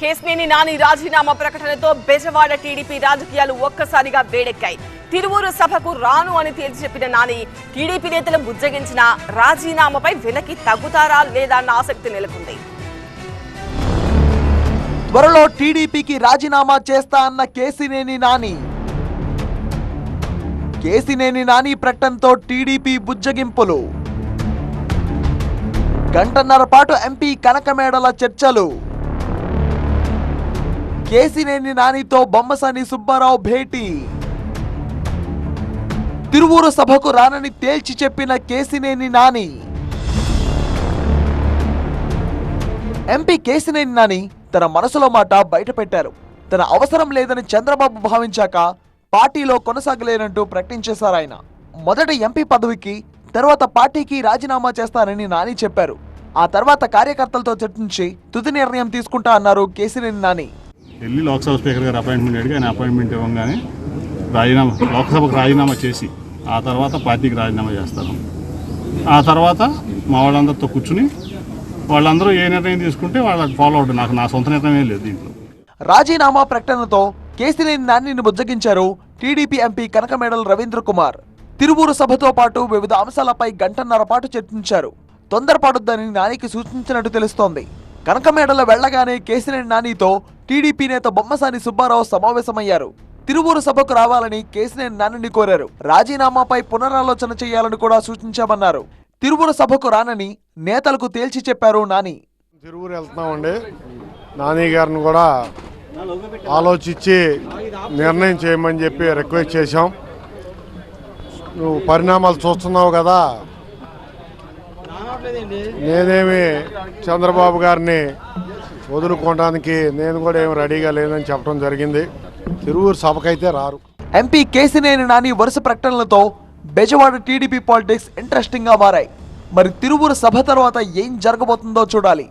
కేసినేని నాని రాజీనామా ప్రకటనతో బెజవాడ టీడీపీ రాజకీయాలు ఒక్కసారిగా వేడెక్కాయి. తిరువూరు సభకు రాను అని తేల్చి చెప్పిన నాని టీడీపీ నేతలు బుజ్జగించిన రాజీనామాపై వెనక్కి తగ్గుతారా లేదా అన్న ఆసక్తి నెలకొంది. త్వరలో టీడీపీకి రాజీనామా చేస్తా అన్న కేసినేని నాని. కేసినేని నాని ప్రకటనతో టీడీపీ బుజ్జగింపులు. గంటన్నర పాటు ఎంపీ కనకమేడల చర్చలు. కేసినేని నానితో బొమ్మసాని సుబ్బారావు భేటీ. తిరువూరు సభకు రానని తేల్చి చెప్పిన కేసినేని నాని. ఎంపీ కేసినేని నాని తన మనసులో మాట బయటపెట్టారు. తన అవసరం లేదని చంద్రబాబు భావించాక పార్టీలో కొనసాగలేనంటూ ప్రకటించేశారు ఆయన. మొదట ఎంపీ పదవికి తర్వాత పార్టీకి రాజీనామా చేస్తానని నాని చెప్పారు. ఆ తర్వాత కార్యకర్తలతో చర్చించి తుది నిర్ణయం తీసుకుంటా అన్నారు కేసినేని నాని. వెళ్ళి లోక్సభ స్పీకర్ గారు అపాయింట్మెంట్ అడిగి ఆయన అపాయింట్మెంట్ ఇవ్వగానే రాజీనామా లోక్సభకు రాజీనామా చేసి ఆ తర్వాత పార్టీకి రాజీనామా చేస్తాను ఆ తర్వాత మా వాళ్ళందరితో కూర్చుని వాళ్ళందరూ ఏ నిర్ణయం తీసుకుంటే వాళ్ళకి ఫాలో అవుట్ నాకు నా సొంత నిర్ణయం లేదు దీంట్లో. రాజీనామా ప్రకటనతో కేసినేని నానిని బుజ్జగించారు టీడీపీ ఎంపీ కనకమేడల రవీంద్ర కుమార్. తిరువూరు సభతో పాటు వివిధ అంశాలపై గంటన్నర పాటు చర్చించారు. తొందరపడొద్దని నానికి సూచించినట్టు తెలుస్తోంది. కనకమేడల వెళ్ళగానే కేసినేని నానితో టీడీపీ నేత బొమ్మసాని సుబ్బారావు సమావేశమయ్యారు. తిరువూరు సభకు రావాలని కేసినేని నానిని కోరారు. రాజీనామాపై పునరాలోచన చేయాలని కూడా సూచించామన్నారు. తిరువూరు సభకు రానని నేతలకు తేల్చి చెప్పారు నాని. తిరువురు వెళ్తున్నామండి. నాని గారిని కూడా ఆలోచించి నిర్ణయం చేయమని చెప్పి రిక్వెస్ట్ చేశాం. నువ్వు పరిణామాలు చూస్తున్నావు కదా. నేనేమి చంద్రబాబు గారిని వదులుకోవడానికి నేను కూడా ఏమి రెడీగా లేదని చెప్పడం జరిగింది. తిరువురు సభకైతే రారు. ఎంపీ కేసినేని నాని వరుస ప్రకటనలతో బెజవాడ టీడీపీ పాలిటిక్స్ ఇంట్రెస్టింగ్గా మారాయి. మరి తిరువురు సభ తర్వాత ఏం జరగబోతుందో చూడాలి.